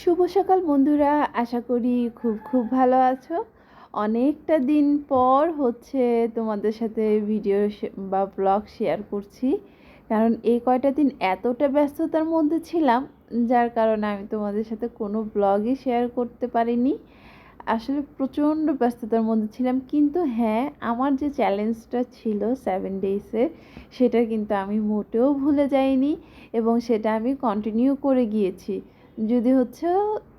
শুভ সকাল বন্ধুরা, আশা করি খুব খুব ভালো আছো। অনেকটা দিন পর হচ্ছে তোমাদের সাথে ভিডিও বা ব্লগ শেয়ার করছি। কারণ এই কয়টা দিন এতটা ব্যস্ততার মধ্যে ছিলাম, যার কারণে আমি তোমাদের সাথে কোনো ব্লগই শেয়ার করতে পারিনি। আসলে প্রচণ্ড ব্যস্ততার মধ্যে ছিলাম, কিন্তু হ্যাঁ আমার যে চ্যালেঞ্জটা ছিল সেভেন ডেইসে সেটা কিন্তু আমি মোটেও ভুলে যাইনি এবং সেটা আমি কন্টিনিউ করে গিয়েছি। যদি হচ্ছে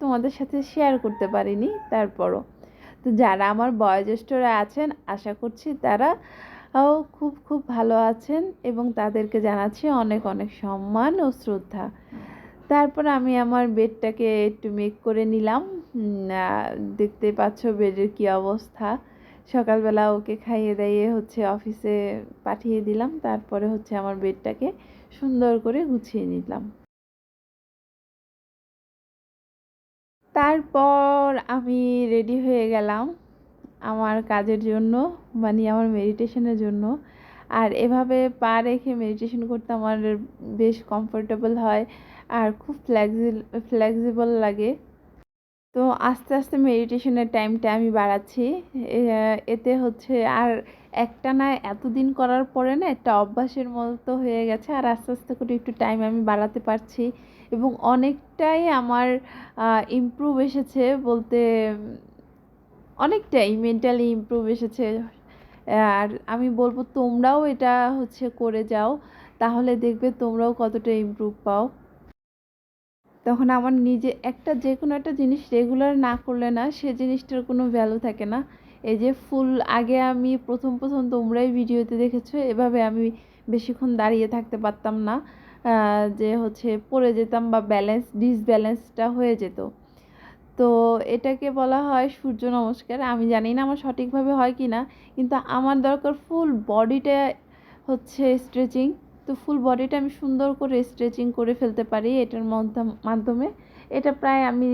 তোমাদের সাথে শেয়ার করতে পারিনি, তারপরও। তো যারা আমার বয়োজ্যেষ্ঠরা আছেন, আশা করছি তারা খুব খুব ভালো আছেন এবং তাদেরকে জানাচ্ছি অনেক অনেক সম্মান ও শ্রদ্ধা। তারপর আমি আমার বেডটাকে একটু মেক করে নিলাম। দেখতে পাচ্ছ বেডের কি অবস্থা। সকালবেলা ওকে খাইয়ে দাইয়ে হচ্ছে অফিসে পাঠিয়ে দিলাম। তারপরে হচ্ছে আমার বেডটাকে সুন্দর করে গুছিয়ে নিলাম। তারপর আমি রেডি হয়ে গেলাম আমার কাজের জন্য মানে আমার মেডিটেশনের জন্য। আর এভাবে পা রেখে মেডিটেশন করতে আমার বেশ কমফোর্টেবল হয় আর খুব ফ্লেক্সি ফ্লেক্সিবল লাগে। তো আস্তে আস্তে মেডিটেশনের টাইমটা আমি বাড়াচ্ছি। এতে হচ্ছে আর একটা না এতদিন করার পরে না একটা অভ্যাসের মতো হয়ে গেছে আর আস্তে আস্তে করে একটু টাইম আমি বাড়াতে পারছি। এবং অনেকটাই আমার ইমপ্রুভ এসেছে বলতে, অনেকটাই মেন্টালি ইমপ্রুভ এসেছে। আর আমি বলব তোমরাও এটা হচ্ছে করে যাও, তাহলে দেখবে তোমরাও কতটা ইমপ্রুভ পাও। তখন আমার নিজে একটা যে কোনো একটা জিনিস রেগুলার না করলে না সে জিনিসটার কোনো ভ্যালু থাকে না। এই যে ফুল আগে আমি প্রথম প্রথম তোমরাই ভিডিওতে দেখেছ, এভাবে আমি বেশিক্ষণ দাঁড়িয়ে থাকতে পারতাম না। যে হচ্ছে পড়ে যেতাম বা ব্যালেন্স ডিসব্যালেন্সটা হয়ে যেত। তো এটাকে বলা হয় সূর্য নমস্কার। আমি জানি না আমার সঠিকভাবে হয় কি না, কিন্তু আমার দরকার ফুল বডিটা হচ্ছে স্ট্রেচিং তো ফুল বডিটা আমি সুন্দর করে স্ট্রেচিং করে ফেলতে পারি এটার মাধ্যমে। এটা প্রায় আমি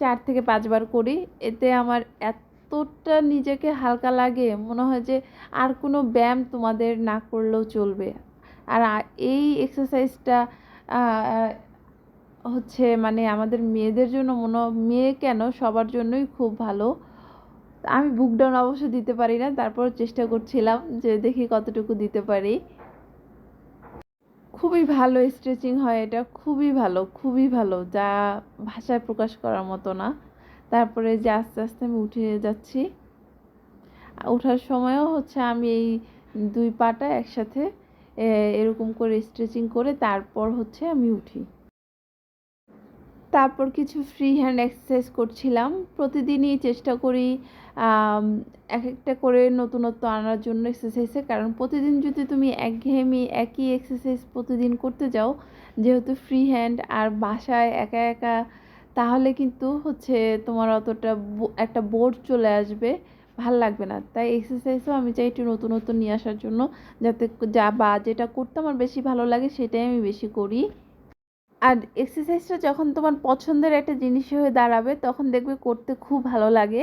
চার থেকে পাঁচবার করি। এতে আমার এতটা নিজেকে হালকা লাগে, মনে হয় যে আর কোনো ব্যায়াম তোমাদের না করলেও চলবে। আর এই এক্সারসাইজটা হচ্ছে মানে আমাদের মেয়েদের জন্য মনে মেয়ে কেন সবার জন্যই খুব ভালো। আমি বুক ডাউন অবশ্য দিতে পারি না, তারপর চেষ্টা করছিলাম যে দেখি কতটুকু দিতে পারি। খুবই ভালো স্ট্রেচিং হয় এটা, খুবই ভালো খুবই ভালো, যা ভাষায় প্রকাশ করার মতো না। তারপরে যে আস্তে আস্তে আমি উঠে যাচ্ছি। ওঠার সময়ও হচ্ছে আমি এই দুই পাটা একসাথে এরকম করে স্ট্রেচিং করে তারপর হচ্ছে আমি উঠি। তারপর কিছু ফ্রি হ্যান্ড এক্সারসাইজ করছিলাম। প্রতিদিনই চেষ্টা করি এক একটা করে নতুনত্ব আনার জন্য এক্সারসাইজে কারণ প্রতিদিন যদি তুমি একঘেয়েমি, একই এক্সারসাইজ প্রতিদিন করতে যাও, যেহেতু ফ্রি হ্যান্ড আর বাসায় একা একা, তাহলে কিন্তু হচ্ছে তোমার অতটা একটা বোর্ড চলে আসবে। ভালো লাগবে না। তাই এক্সারসাইজও আমি চাই একটু নতুন নতুন নিয়ে আসার জন্য, যাতে যা বা যেটা করতে আমার বেশি ভালো লাগে সেটাই আমি বেশি করি। আর এক্সারসাইজটা যখন তোমার পছন্দের একটা জিনিস হয়ে দাঁড়াবে, তখন দেখবে করতে খুব ভালো লাগে।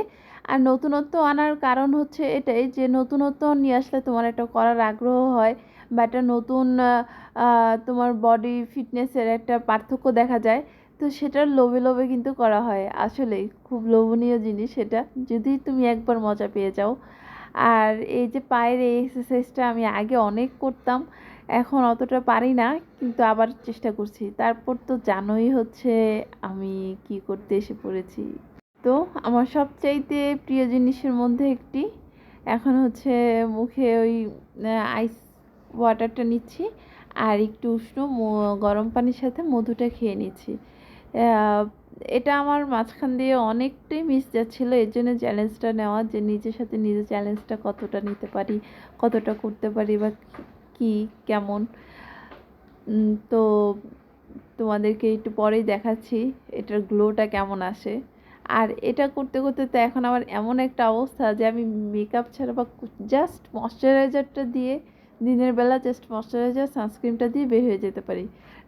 আর নতুনত্ব আনার কারণ হচ্ছে এটাই যে, নতুনত্ব নিয়ে আসলে তোমার একটা করার আগ্রহ হয় বা একটা নতুন তোমার বডি ফিটনেসের একটা পার্থক্য দেখা যায়। তো সেটার লোভে লোভে কিন্তু করা হয়। আসলে খুব লোভনীয় জিনিস সেটা। যদি তুমি একবার মজা পেয়ে যাও। আর এই যে পায়ের এই এক্সারসাইজটা আমি আগে অনেক করতাম, এখন অতটা পারি না, কিন্তু আবার চেষ্টা করছি। তারপর তো জানোই হচ্ছে আমি কি করতে এসে পড়েছি। তো আমার সবচাইতে প্রিয় জিনিসের মধ্যে একটি, এখন হচ্ছে মুখে ওই আইস ওয়াটারটা নিচ্ছি, আর একটু উষ্ণ গরম পানির সাথে মধুটা খেয়ে নিচ্ছি। এটা আমার মাঝখান দিয়ে অনেকটাই মিস যাচ্ছিল। এর জন্য চ্যালেঞ্জটা নেওয়া, যে নিজের সাথে নিজের চ্যালেঞ্জটা কতটা নিতে পারি, কতটা করতে পারি বা কি, কেমন। তো তোমাদেরকে একটু পরেই দেখাচ্ছি, এটার গ্লোটা কেমন আসে। আর এটা করতে করতে তো এখন আমার এমন একটা অবস্থা যে আমি মেকআপ ছাড়া বা জাস্ট ময়শ্চারাইজারটা দিয়ে দিনের বেলা জাস্ট ময়শ্চারাইজার সানস্ক্রিনটা দিয়ে বের হয়ে যেতে পারি।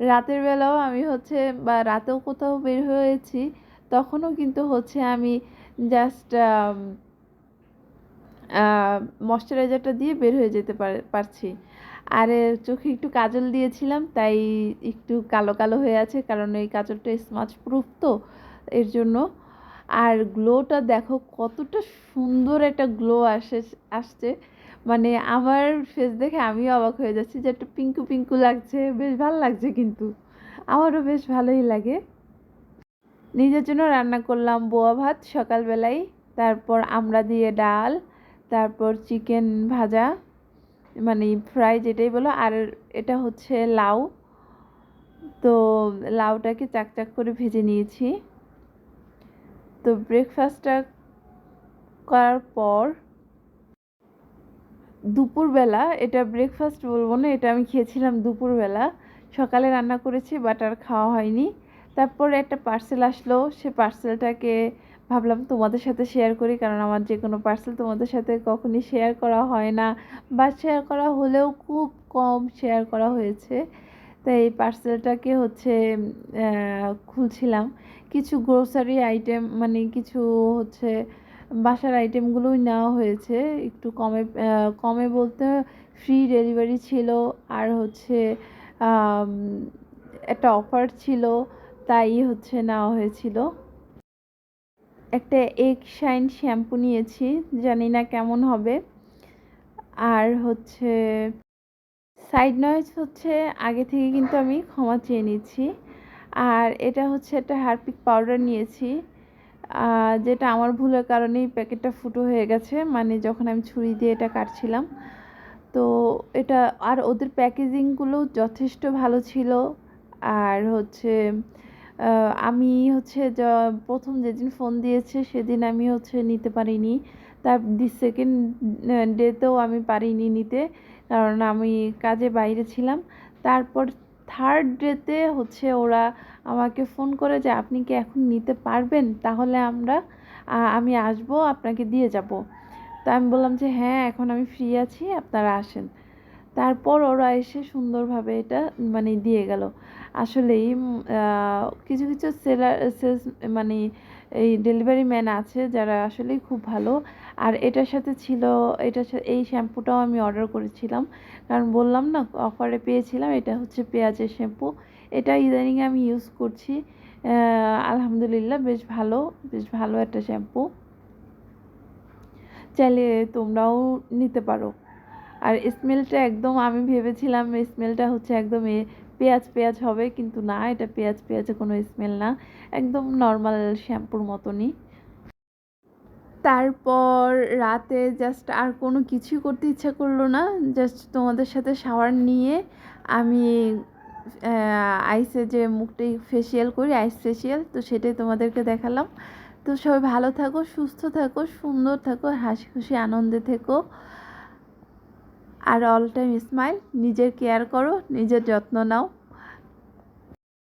রাতের বেলাও আমি হচ্ছে, বা রাতেও কোথাও বের হয়েছি, তখনও কিন্তু হচ্ছে আমি জাস্ট ময়শ্চারাইজারটা দিয়ে বের হয়ে যেতে পারছি। আর, চোখে একটু কাজল দিয়েছিলাম, তাই একটু কালো কালো হয়ে আছে, কারণ এই কাজলটা স্মাচ প্রুফ তো, এর জন্য। আর গ্লোটা দেখো, কতটা সুন্দর একটা গ্লো আসে, আসছে। মানে আমার ফেস দেখে আমিও অবাক হয়ে যাচ্ছি যে একটা পিঙ্কু পিঙ্কু লাগছে, বেশ ভালো লাগছে কিন্তু। আমারও বেশ ভালোই লাগে। নিজের জন্য রান্না করলাম বোয়া ভাত সকালবেলায় তারপর আমরা দিয়ে ডাল, তারপর চিকেন ভাজা মানে ফ্রাই যেটাই বলো, আর এটা হচ্ছে লাউ। তো লাউটাকে চাকচাক করে ভেজে নিয়েছি। তো ব্রেকফাস্টটা করার পর দুপুরবেলা, এটা ব্রেকফাস্ট বলব না, এটা আমি খেয়েছিলাম দুপুরবেলা। সকালে রান্না করেছি বাট আর খাওয়া হয়নি। তারপরে একটা পার্সেল আসলো, সে পার্সেলটাকে ভাবলাম তোমাদের সাথে শেয়ার করি, কারণ আমার যে কোনো পার্সেল তোমাদের সাথে কখনই শেয়ার করা হয় না। বা শেয়ার করা হলেও খুব কম শেয়ার করা হয়েছে। তাই এই পার্সেলটাকে হচ্ছে খুলছিলাম। কিছু গ্রোসারি আইটেম মানে কিছু হচ্ছে বাসার আইটেমগুলোই নেওয়া হয়েছে। একটু কমে কমে বলতে ফ্রি ডেলিভারি ছিল, আর হচ্ছে একটা অফার ছিল, তাই হচ্ছে নেওয়া হয়েছিল। একটা এগ শাইন শ্যাম্পু নিয়েছি, জানি না কেমন হবে। আর হচ্ছে সাইড নয়েজ হচ্ছে, আগে থেকে কিন্তু আমি ক্ষমা চেয়ে নিচ্ছি। আর এটা হচ্ছে একটা হারপিক পাউডার নিয়েছি। যেটা আমার ভুলের কারণেই প্যাকেটটা ফুটো হয়ে গেছে। মানে যখন আমি ছুরি দিয়ে এটা কাটছিলাম। তো এটা, আর ওদের প্যাকেজিংগুলো যথেষ্ট ভালো ছিল। আর হচ্ছে আমি হচ্ছে প্রথম যেদিন ফোন দিয়েছে সেদিন আমি হচ্ছে নিতে পারিনি। তার দি সেকেন্ড ডেতেও আমি পারিনি নিতে। কারণ আমি কাজে বাইরে ছিলাম। তারপর থার্ড ডেতে হচ্ছে ওরা আমাকে ফোন করে যে, আপনি কি এখন নিতে পারবেন? তাহলে আমরা আমি আসব, আপনাকে দিয়ে যাব। তা আমি বললাম যে হ্যাঁ এখন আমি ফ্রি আছি, আপনারা আসেন। তারপর ওরা এসে সুন্দরভাবে এটা মানে দিয়ে গেল। আসলেই কিছু কিছু সেলার সেলস মানে এই ডেলিভারি ম্যান আছে যারা আসলেই খুব ভালো। আর এটার সাথে ছিল, এটার সাথে, এই শ্যাম্পুটাও আমি অর্ডার করেছিলাম। কারণ বললাম না অফারে পেয়েছিলাম, এটা হচ্ছে পেঁয়াজের শ্যাম্পু। এটা ইদানিং আমি ইউজ করছি। আলহামদুলিল্লাহ, বেশ ভালো বেশ ভালো একটা শ্যাম্পু। চাইলে তোমরাও নিতে পারো। আর স্মেলটা একদম, আমি ভেবেছিলাম স্মেলটা হচ্ছে একদম এ, পেঁয়াজ পেঁয়াজ হবে, কিন্তু না, এটা পেঁয়াজ পেঁয়াজে কোনো স্মেল না। একদম নর্মাল শ্যাম্পুর মতনই। তারপর রাতে জাস্ট আর কোনো কিছুই করতে ইচ্ছা করল না জাস্ট তোমাদের সাথে শাওয়ার নিয়ে আমি আইসে যে মুখটাই ফেসিয়াল করি আইস ফেসিয়াল তো সেটাই তোমাদেরকে দেখালাম। তো সবাই ভালো থাকো, সুস্থ থাকো, সুন্দর থাকো, হাসি খুশি, আনন্দে থেকো। আর অল টাইম স্মাইল নিজের কেয়ার করো, নিজের যত্ন নাও।